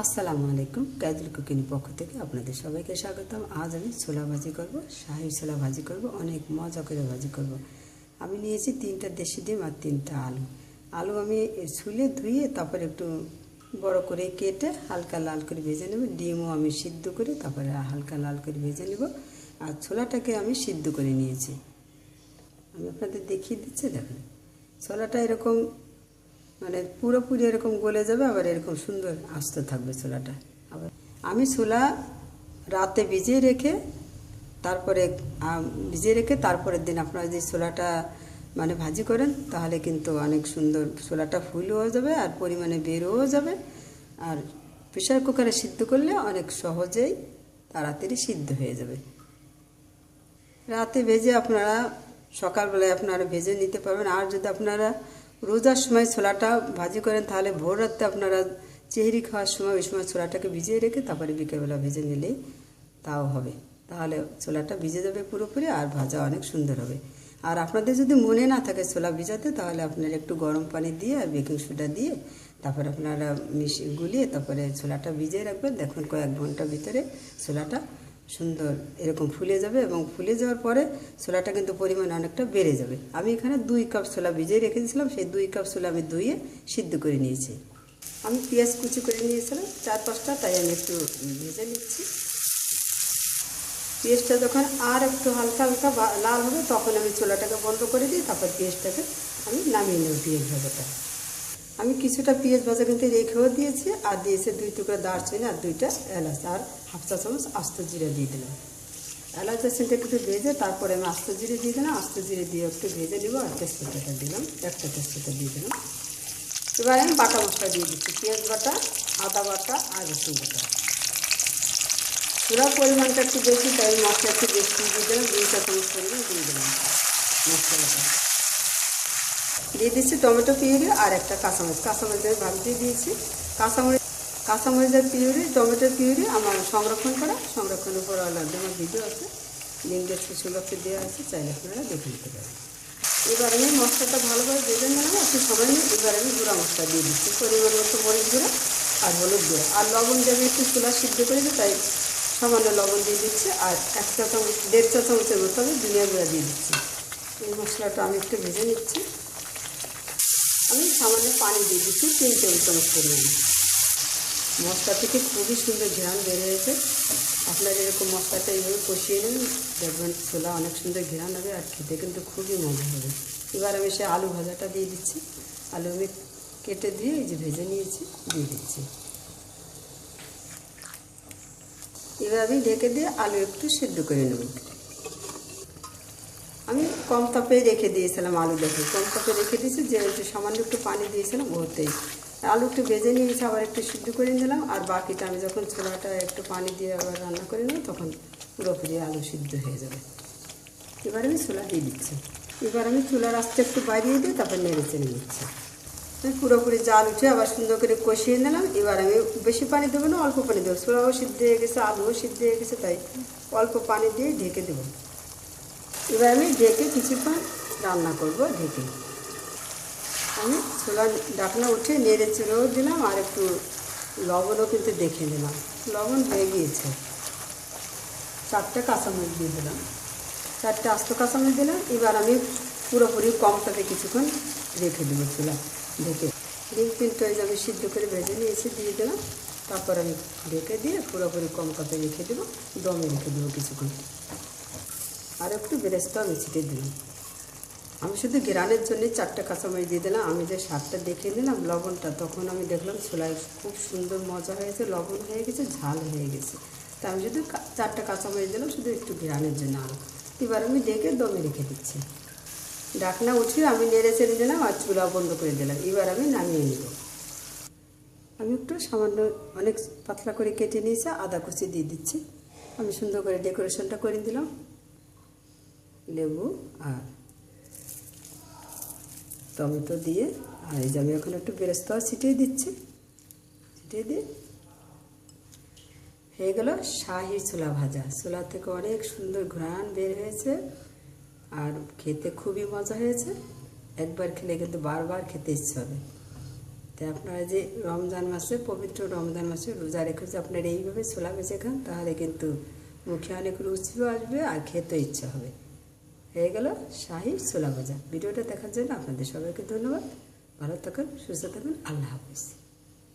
আসসালামু আলাইকুম কাজল কুকিং পক্ষ থেকে আপনাদের সবাইকে স্বাগতম। আজ আমি ছোলা ভাজি করব, শাহি ছোলা ভাজি করব, অনেক মজা করে ভাজি করব। আমি নিয়েছি তিনটা দেশি ডিম আর তিনটা আলু। আলু আমি ছুলে ধুয়ে তারপর একটু বড় করে কেটে হালকা লাল করে ভেজে নেব। ডিমও আমি সিদ্ধ করে তারপরে হালকা লাল করে ভেজে নেব। আর ছোলাটাকে আমি সিদ্ধ করে নিয়েছি। আমি আপনাদের দেখিয়ে দিচ্ছি, দেখুন। ছোলাটা এরকম মানে পুরোপুরি এরকম গলে যাবে, আবার এরকম সুন্দর আস্ত থাকবে ছোলাটা আবার আমি ছোলা রাতে ভিজিয়ে রেখে, তারপরে ভিজিয়ে রেখে তারপরের দিন আপনারা যদি ছোলাটা মানে ভাজি করেন, তাহলে কিন্তু অনেক সুন্দর ছোলাটা ফুলও যাবে আর পরিমাণে বেরোও যাবে। আর প্রেশার কুকারে সিদ্ধ করলে অনেক সহজেই তাড়াতাড়ি সিদ্ধ হয়ে যাবে। রাতে ভেজে আপনারা সকালবেলায় আপনারা ভেজে নিতে পারবেন। আর যদি আপনারা রোজার সময় ছোলাটা ভাজি করেন, তাহলে ভোর রাত্রে আপনারা চেহারি খাওয়ার সময় ওই সময় ছোলাটাকে ভিজিয়ে রেখে তারপরে বিকেলবেলা ভেজে নিলেই তাও হবে। তাহলে ছোলাটা ভিজে যাবে পুরোপুরি আর ভাজা অনেক সুন্দর হবে। আর আপনাদের যদি মনে না থাকে ছোলা ভিজাতে, তাহলে আপনারা একটু গরম পানি দিয়ে আর বেকিং সোডা দিয়ে তারপরে আপনারা মিশিয়ে গুলিয়ে তারপরে ছোলাটা ভিজিয়ে রাখবেন। দেখুন কয়েক ঘণ্টার ভিতরে ছোলাটা সুন্দর এরকম ফুলে যাবে এবং ফুলে যাওয়ার পরে ছোলাটা কিন্তু পরিমাণ অনেকটা বেড়ে যাবে। আমি এখানে দুই কাপ ছোলা ভিজিয়ে রেখে দিয়েছিলাম সেই দুই কাপ ছোলা আমি ধুয়ে সিদ্ধ করে নিয়েছি। আমি পেঁয়াজ কুচি করে নিয়েছিলাম, চার পাঁচটা, তাই আমি একটু ভেজে নিচ্ছি। পেঁয়াজটা যখন আর একটু হালকা হালকা লাল হবে, তখন আমি ছোলাটাকে বন্ধ করে দিই তারপর পেঁয়াজটাকে আমি নামিয়ে নেব পেঁয়াজ ভাজাটা। আমি কিছুটা পেঁয়াজ ভাজা কিন্তু রেখেও দিয়েছি, আর দিয়েছে দুই টুকরা দারচিনি আর দুইটা এলাচ, আর হাফ চা চামচ আস্ত জিরা দিয়ে দিলাম। এলাচ দারচিনিটা একটু ভেজে তারপরে আমি আস্ত জিরে দিয়ে দিলাম, আস্ত জিরে দিয়ে একটু ভেজে নেব, আর তেজপাতাটা দিলাম, একটা তেজপাতা দিয়ে দিলাম। এবার আমি বাটা মশলা দিয়ে দিচ্ছি, পেঁয়াজ বাটা, আদা বাটা আর রসুন বাটা। পুরো পরিমাণটা একটু বেশি, তাই মশলা একটু বেশি দিয়ে দিলাম, দুই চা চামচ পরিমাণ দিয়ে দিলাম। মশলাটা। দিয়ে দিচ্ছি টমেটো পিউরি আর একটা কাঁচামরিচ। কাঁচামরিচের ভাগ দিয়ে দিয়েছি। কাঁচামরিচ কাঁচামরিচের পিউরি, টমেটোর পিউরি আমার সংরক্ষণ করা। সংরক্ষণের উপর আলাদা আমার ভিডিও আছে। লিঙ্ক ডিসক্রিপশন বক্সে দেওয়া আছে। চাইলে আপনারা দেখে নিতে পারেন। এবার আমি মশলাটা ভালোভাবে ভেজে নিলাম। একটু সময় নিয়ে এবার আমি গুঁড়া মশলা দিয়ে দিচ্ছি। পরিমাণ মতো মরিচ গুঁড়া আর হলুদ গুঁড়া। আর লবণ দেবে একটু চুলা সিদ্ধ করে দিই, তাই সামান্য লবণ দিয়ে দিচ্ছি। আর এক চা চামচ দেড় চা চামচের মতো আমি ধনিয়া গুঁড়া দিয়ে দিচ্ছি। এই মশলাটা আমি একটু ভেজে নিচ্ছি। আমি সামান্য পানি দিয়ে দিচ্ছি, তিন টেবিল চামচ পরিমাণে। মশলা থেকে খুবই সুন্দর ঘ্রাণ বের হয়েছে। আপনারা এরকম মশলাটা এইভাবে কষিয়ে নেন, দেখবেন ছোলা অনেক সুন্দর ঘ্রাণ হবে আর খেতে কিন্তু খুবই মজা হবে। এবার আমি সে আলু ভাজাটা দিয়ে দিচ্ছি। আলু আমি কেটে দিয়ে এই যে ভেজে নিয়েছি, দিয়ে দিচ্ছি। এবার আমি ঢেকে দিয়ে আলু একটু সেদ্ধ করে নেব। কম তাপে রেখে দিয়েছিলাম আলু দেখে। কম তাপে রেখে দিয়েছি, যে একটু সামান্য একটু পানি দিয়েছিলাম, ওতেই। আলু একটু ভেজে নিয়েছি, আবার একটু সিদ্ধ করে নিলাম, আর বাকিটা আমি যখন ছোলাটা একটু পানি দিয়ে আবার রান্না করে নেব, তখন পুরোপুরি আলু সিদ্ধ হয়ে যাবে। এবার আমি ছোলা দিয়ে দিচ্ছি। এবার আমি চুলার আস্তে একটু বাড়িয়ে দিয়ে তারপর নেড়ে চেড়ে নিচ্ছি। পুরোপুরি জাল উঠে আবার সুন্দর করে কষিয়ে নিলাম। এবার আমি বেশি পানি দেবো না, অল্প পানি দেবো। ছোলাও সিদ্ধ হয়ে গেছে, আলুও সিদ্ধ হয়ে গেছে, তাই অল্প পানি দিয়ে ঢেকে দেবো। এবার আমি ডেকে কিছুক্ষণ রান্না করব, ঢেকে। আমি ছোলা ডাকনা উঠে নেড়ে চেড়েও দিলাম, আর একটু লবণও কিন্তু দেখে নিলাম। লবণ হয়ে গিয়েছে। চারটে কাঁচামরিচ দিয়ে দিলাম। চারটে আস্ত কাঁচামরিচ দিলাম। এবার আমি পুরোপুরি কম তাপে কিছুক্ষণ রেখে দেবো চুলা ঢেকে। ডিম তিনটে ওই আমি সিদ্ধ করে ভেজে নিয়েছি, দিয়ে দিলাম। তারপর আমি ঢেকে দিয়ে পুরোপুরি কম তাপে রেখে দেবো। দমে রেখে দেবো কিছুক্ষণ। আর একটু বেরেস্তা আমি ছিটে দিলাম। আমি শুধু গ্রানের জন্য চারটে কাঁচামরিচ দিয়ে দিলাম। আমি যে স্বাদটা দেখে নিলাম লবণটা, তখন আমি দেখলাম ছোলায় খুব সুন্দর মজা হয়েছে, লবণ হয়ে গেছে, ঝাল হয়ে গেছে। তা আমি শুধু চারটে কাঁচামরিচ দিলাম, শুধু একটু গ্রানের জন্য আরও এবার আমি ডেকে দমে রেখে দিচ্ছি। ডাকনা উঠিয়ে আমি নেড়ে চেড়ে দিলাম আর চুলা বন্ধ করে দিলাম। এবার আমি নামিয়ে নিব। আমি একটু সামান্য অনেক পাতলা করে কেটে নিয়েছি, আদা কুচি দিয়ে দিচ্ছি। আমি সুন্দর করে ডেকোরেশনটা করে দিলাম। লেবু আর টমেটো দিয়ে, আর এই যে আমি এখন একটু বেরেস্তাও ছিটিয়ে দিচ্ছি। ছিটিয়ে দিয়ে হয়ে গেল শাহি ছোলা ভাজা। ছোলা থেকে অনেক সুন্দর ঘ্রাণ বের হয়েছে আর খেতে খুবই মজা হয়েছে। একবার খেলে কিন্তু বারবার খেতে ইচ্ছে হবে। তাই আপনারা যে রমজান মাসে, পবিত্র রমজান মাসে রোজা রেখে যে আপনারা এইভাবে ছোলা বেঁচে খান, তাহলে কিন্তু মুখে অনেক রুচিও আসবে আর খেতে ইচ্ছা হবে। হয়ে গেল শাহী ছোলা ভাজা ভিডিওটা দেখার জন্য আপনাদের সবাইকে ধন্যবাদ। ভালো থাকুন, সুস্থ থাকুন, আল্লাহ হাফিজ।